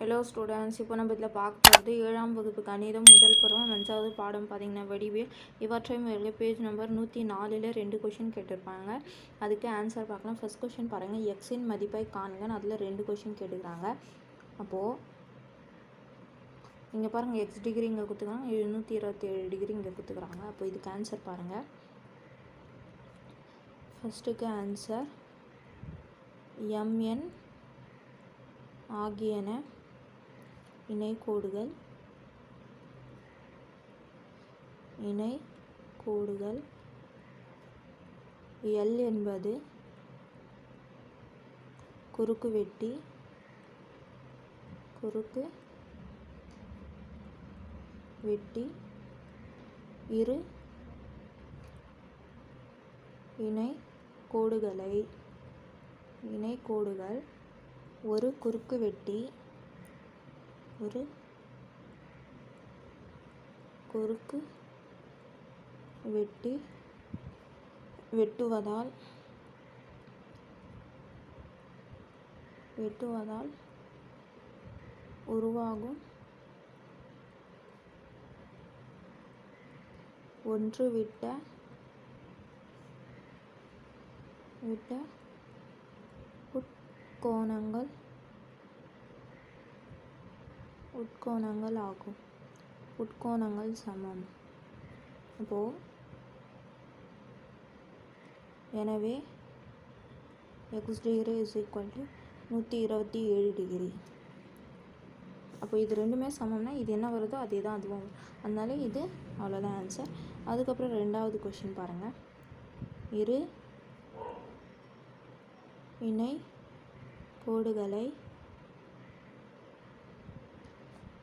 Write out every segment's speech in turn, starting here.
Hello students இப்போ நம்ம இதில் பார்க்க போகிறது ஏழாம் வகுப்பு கணிதம் முதல் பருவம் அஞ்சாவது பாடம் பார்த்தீங்கன்னா வடிவேல் இவற்றை முதல்ல பேஜ் நம்பர் நூற்றி நாலில் ரெண்டு கொஷின் கேட்டிருப்பாங்க. அதுக்கு ஆன்சர் பார்க்கலாம். ஃபர்ஸ்ட் கொஷின் பாருங்கள் எக்ஸின் மதிப்பை காண்கன்னு அதில் ரெண்டு கொஷின் கேட்டுக்கிறாங்க. அப்போது இங்கே பாருங்கள் எக்ஸ் டிகிரி இங்கே கொடுத்துக்கிறாங்க. எழுநூற்றி இருபத்தேழு டிகிரி இங்கே கொடுத்துக்கிறாங்க. அப்போ இதுக்கு ஆன்சர் பாருங்கள் ஃபஸ்ட்டுக்கு ஆன்சர் எம்என் ஆகியன இணைக்கோடுகள் இணை கோடுகள். எல் என்பது குறுக்கு வெட்டி குறுக்கு வெட்டி இரு இணை கோடுகளை. இணை கோடுகள் ஒரு குறுக்கு வெட்டி ஒரு குறுக்கு வெட்டி வெட்டுவதால் வெட்டுவதால் உருவாகும் ஒன்று விட்ட விட்ட உட்கோணங்கள் உட்கோணங்கள் ஆகும். உட்கோணங்கள் சமம். அப்போது எனவே x degree is equal to நூற்றி இருபத்தி ஏழு டிகிரி அப்போ இது ரெண்டுமே சமம்னா இது என்ன வருதோ அதே தான் அதுவும் வரும். அதனால இது அவ்வளோதான் ஆன்சர் அதுக்கப்புறம் ரெண்டாவது கொஷின் பாருங்கள் இரு இணை கோடுகளை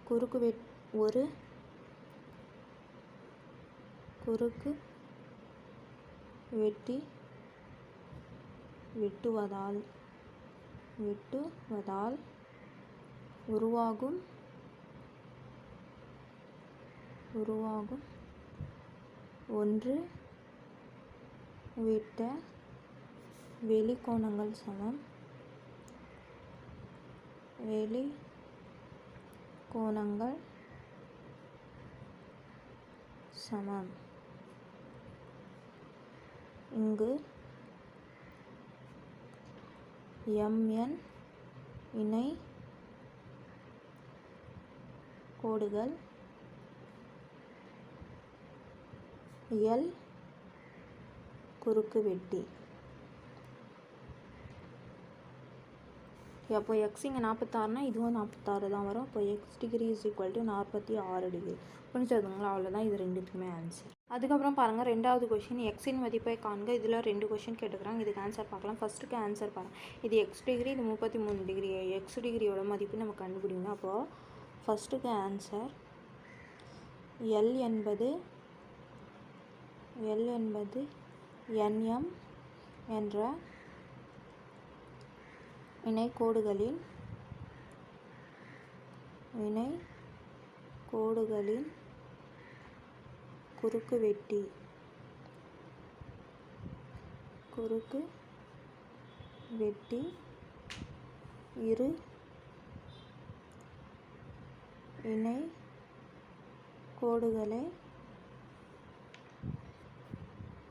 குறுக்கு வெட் ஒரு குறுக்கு வெட்டி வெட்டுவதால் வெட்டுவதால் உருவாகும் உருவாகும். ஒன்று விட்ட வெளிக்கோணங்கள் சமம். வெளி கோணங்கள் சமம். இங்கு எம்என் இணை கோடுகள் எல் குறுக்கு வெட்டி. அப்போ எக்ஸ் இங்கே நாற்பத்தாறுனா இதுவும் நாற்பத்தாறு தான் வரும். அப்போ x degree is equal to நாற்பத்தி ஆறு டிகிரி புரிஞ்சதுங்களா? அவ்வளோதான் இது ரெண்டுத்துக்குமே ஆன்சர் அதுக்கப்புறம் பாருங்கள் ரெண்டாவது கொஷின் எக்ஸின் மதிப்பை காண்க. இதில் ரெண்டு கொஷின் கேட்டுக்கிறாங்க. இதுக்கு ஆன்சர் பார்க்கலாம். ஃபஸ்ட்டுக்கு ஆன்சர் பாருங்கள் இது எக்ஸ் டிகிரி இது முப்பத்தி மூணு டிகிரி எக்ஸ் டிகிரியோட மதிப்பு நம்ம கண்டுபிடிங்க அப்போது ஃபஸ்ட்டுக்கு ஆன்சர் எல் என்பது எல் என்பது என்எம் என்ற இணை கோடுகளின் இணை கோடுகளின் குறுக்கு வெட்டி குறுக்கு வெட்டி இரு இணை கோடுகளை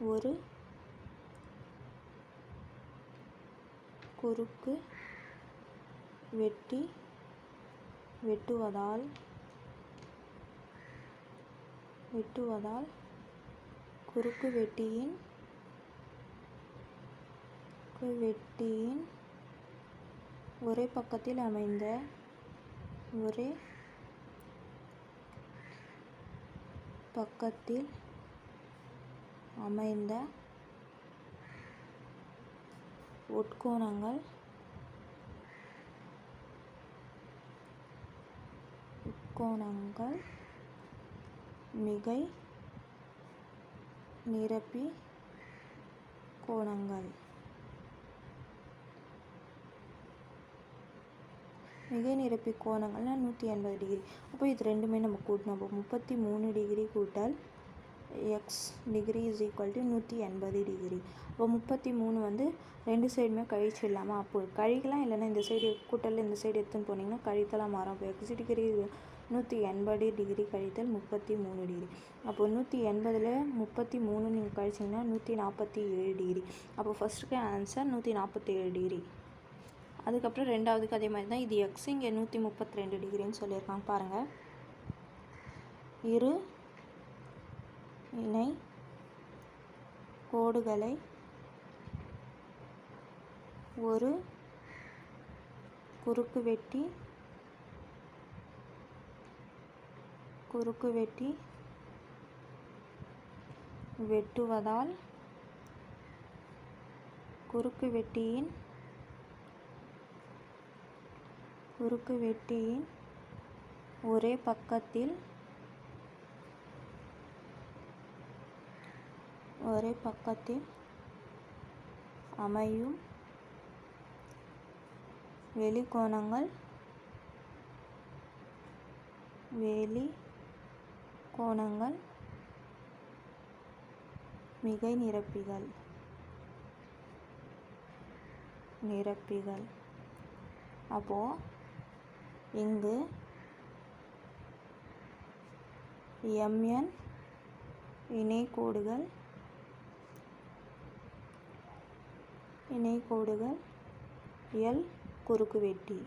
ஒரு குறுக்கு வெட்டி வெட்டுவதால் வெட்டுவதால் குறுக்கு வெட்டியின் வெட்டியின் ஒரே பக்கத்தில் அமைந்த ஒரே பக்கத்தில் அமைந்த உட்கோணங்கள். உட்கோணங்கள். மிகை நிரப்பி கோணங்கள். மிகை நிரப்பி கோணங்கள்னால் நூற்றி எண்பது டிகிரி. அப்போ இது ரெண்டுமே நம்ம கூட்டணும் அப்போ முப்பத்தி மூணு டிகிரி கூட்டல் x degree is equal to நூற்றி எண்பது டிகிரி இப்போ முப்பத்தி மூணு வந்து ரெண்டு சைடுமே கழிச்சிடலாமா? அப்போ கழிக்கலாம் இல்லைன்னா இந்த சைடு கூட்டல் இந்த சைடு எடுத்துன்னு போனீங்கன்னா கழித்தலாக மாறும். அப்போ எக்ஸ் டிகிரி நூற்றி எண்பது டிகிரி கழித்தல் முப்பத்தி மூணு டிகிரி அப்போ நூற்றி எண்பதில் முப்பத்தி மூணு நீங்கள் கழிச்சிங்கன்னா நூற்றி நாற்பத்தி ஏழு டிகிரி அப்போ ஃபஸ்ட்டுக்கு ஆன்சர் நூற்றி நாற்பத்தி ஏழு டிகிரி அதுக்கப்புறம் ரெண்டாவதுக்கு அதே மாதிரி தான். இது எக்ஸ் இங்கே நூற்றி முப்பத்தி ரெண்டு டிகிரின்னு சொல்லியிருக்காங்க. பாருங்கள் இரு இணை கோடுகளை ஒரு குறுக்கு வெட்டி குறுக்கு வெட்டி வெட்டுவதால் குறுக்கு வெட்டியின் குறுக்கு வெட்டியின் ஒரே பக்கத்தில் ஒரே பக்கத்தில் அமையும் வெளிக்கோணங்கள். வெளி கோணங்கள் மிகை நிரப்பிகள். நிரப்பிகள். அப்போது இங்கு எம்என் இணைக்கோடுகள் இணைக்கோடுகள் எல் குறுக்குவெட்டி.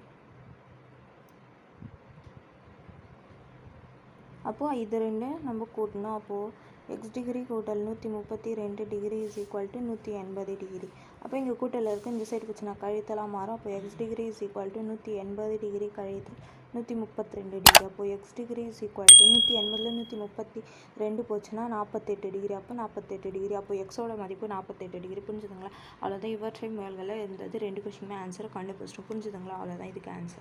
அப்போது இது ரெண்டு நம்ம கூட்டணும். அப்போது எக்ஸ் டிகிரி கூட்டல் நூற்றி முப்பத்தி ரெண்டு டிகிரி இஸ் ஈக்குவல் டு நூற்றி எண்பது டிகிரி அப்போ இங்கே கூட்டல் இருக்குது இந்த சைடு வச்சு நான் கழித்தலாம் மாறும். அப்போ x degree is equal to நூற்றி எண்பது டிகிரி கழித்தல் நூற்றி முப்பத்தி ரெண்டு டிகிரி அப்போது x degree is equal to நூற்றி எண்பதில் நூற்றி முப்பத்தி ரெண்டு போச்சுன்னா நாற்பத்தெட்டு டிகிரி அப்போ நாற்பத்தெட்டு டிகிரி அப்போ எக்ஸோட மதிப்பு நாற்பத்தெட்டு டிகிரி புரிஞ்சுதுங்களா? அவ்வளோதான் இவற்றை முயல்களில் இருந்தது ரெண்டு கொஷினுமே ஆன்சரை கண்டுபிடிச்சிட்டோம். புரிஞ்சுதுங்களா? அவ்வளோதான் இதுக்கு ஆன்சர்